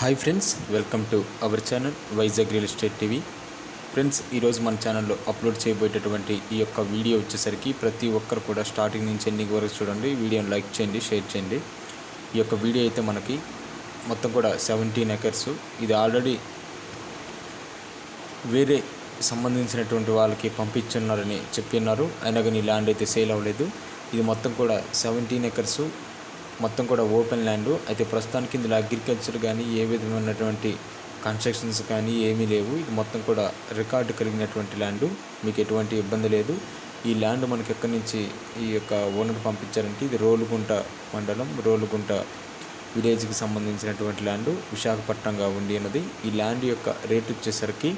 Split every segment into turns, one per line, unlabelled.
Hi friends welcome to our channel Vizag real estate TV. Friends ఈరోజు మన ఛానల్లో upload చేయబోయేటటువంటి ఈ యొక్క వీడియో వచ్చేసరికి ప్రతి ఒక్కరు కూడా స్టార్టింగ్ నుంచి ఎండింగ్ వరకు చూడండి. వీడియోని లైక్ చేయండి షేర్ చేయండి. ఈ యొక్క వీడియో అయితే మనకి మొత్తం కూడా సెవెంటీన్ ఎకర్స్. ఇది ఆల్రెడీ వేరే సంబంధించినటువంటి వాళ్ళకి పంపించున్నారని చెప్పిన్నారు అయినా కానీ ల్యాండ్ అయితే సేల్ అవ్వలేదు. ఇది మొత్తం కూడా సెవెంటీన్ ఎకర్స్. మొత్తం కూడా ఓపెన్ ల్యాండ్. అయితే ప్రస్తుతానికి ఇందులో అగ్రికల్చర్ కానీ ఏ విధమైనటువంటి కన్స్ట్రక్షన్స్ కానీ ఏమీ లేవు. ఇది మొత్తం కూడా రికార్డు కలిగినటువంటి ల్యాండ్. మీకు ఎటువంటి ఇబ్బంది లేదు. ఈ ల్యాండ్ మనకి ఎక్కడి నుంచి ఈ యొక్క ఓనర్ పంపించారంటే ఇది రోలుగుంట మండలం రోలుగుంట విలేజ్కి సంబంధించినటువంటి ల్యాండ్ విశాఖపట్నంగా ఉండి ఉన్నది. ఈ ల్యాండ్ యొక్క రేట్ వచ్చేసరికి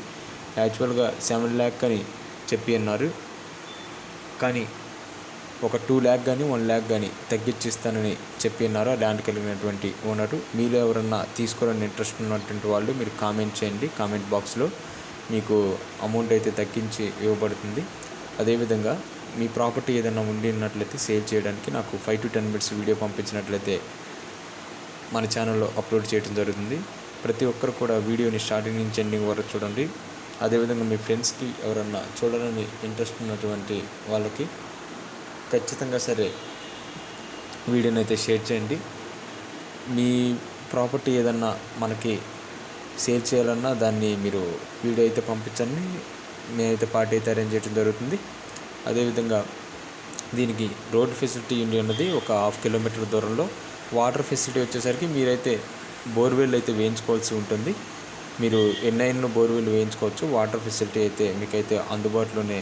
యాక్చువల్గా సెవెన్ ల్యాక్ అని చెప్పి అన్నారు. కానీ ఒక టూ ల్యాక్ కానీ వన్ ల్యాక్ కానీ తగ్గించిస్తానని చెప్పి ఆ ల్యాండ్కి కలిగినటువంటి ఓనరు? మీలో ఎవరన్నా తీసుకోవాలని ఇంట్రెస్ట్ ఉన్నటువంటి వాళ్ళు మీరు కామెంట్ చేయండి. కామెంట్ బాక్స్లో మీకు అమౌంట్ అయితే తగ్గించి ఇవ్వబడుతుంది. అదేవిధంగా మీ ప్రాపర్టీ ఏదైనా ఉండి ఉన్నట్లయితే సేల్ చేయడానికి నాకు five to ten minutes video పంపించినట్లయితే మన ఛానల్లో అప్లోడ్ చేయడం జరుగుతుంది. ప్రతి ఒక్కరు కూడా వీడియోని స్టార్టింగ్ నుంచి ఎండింగ్ వరకు చూడండి. అదేవిధంగా మీ ఫ్రెండ్స్కి ఎవరన్నా చూడాలని ఇంట్రెస్ట్ ఉన్నటువంటి వాళ్ళకి ఖచ్చితంగా సరే. వీడియోని అయితే షేర్ చేయండి. మీ ప్రాపర్టీ ఏదన్నా మనకి సేల్ చేయాలన్నా దాన్ని మీరు వీడియో అయితే పంపించండి. నేనైతే పార్టీ అయితే అరేంజ్ చేయడం జరుగుతుంది. అదేవిధంగా దీనికి రోడ్ ఫెసిలిటీ ఉండి ఉన్నది ఒక హాఫ్ కిలోమీటర్ దూరంలో. వాటర్ ఫెసిలిటీ వచ్చేసరికి మీరైతే బోర్వెల్ అయితే వేయించుకోవాల్సి ఉంటుంది. మీరు ఎన్ఐన్లో బోర్వెల్ వేయించుకోవచ్చు. వాటర్ ఫెసిలిటీ అయితే మీకైతే అందుబాటులోనే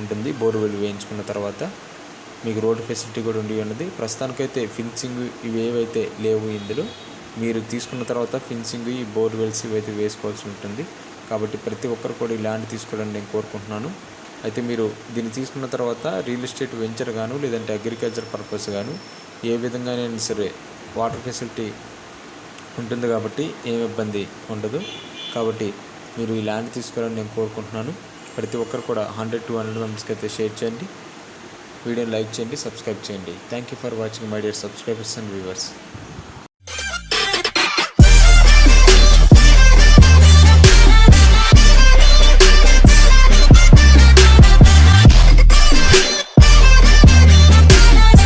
ఉంటుంది. బోర్వెల్ వేయించుకున్న తర్వాత మీకు రోడ్ ఫెసిలిటీ కూడా ఉండి ఉన్నది. ప్రస్తుతానికైతే ఫిన్సింగ్ ఇవి ఏవైతే లేవు ఇందులో మీరు తీసుకున్న తర్వాత ఫిన్సింగ్ ఈ బోర్వెల్స్ ఇవైతే వేసుకోవాల్సి ఉంటుంది. కాబట్టి ప్రతి ఒక్కరు కూడా ఈ ల్యాండ్ తీసుకోవాలని నేను కోరుకుంటున్నాను. అయితే మీరు దీన్ని తీసుకున్న తర్వాత రియల్ ఎస్టేట్ వెంచర్ గాను లేదంటే అగ్రికల్చర్ పర్పస్ గాను ఏ విధంగానైనా సరే వాటర్ ఫెసిలిటీ ఉంటుంది కాబట్టి ఏం ఇబ్బంది ఉండదు. కాబట్టి మీరు ఈ ల్యాండ్ తీసుకోవాలని నేను కోరుకుంటున్నాను. ప్రతి ఒక్కరు కూడా హండ్రెడ్ టూ హండ్రెడ్ మెంబర్స్కి అయితే షేర్ చేయండి. వీడియోని లైక్ చేయండి సబ్స్క్రైబ్ చేయండి. Thank you for watching my dear subscribers and viewers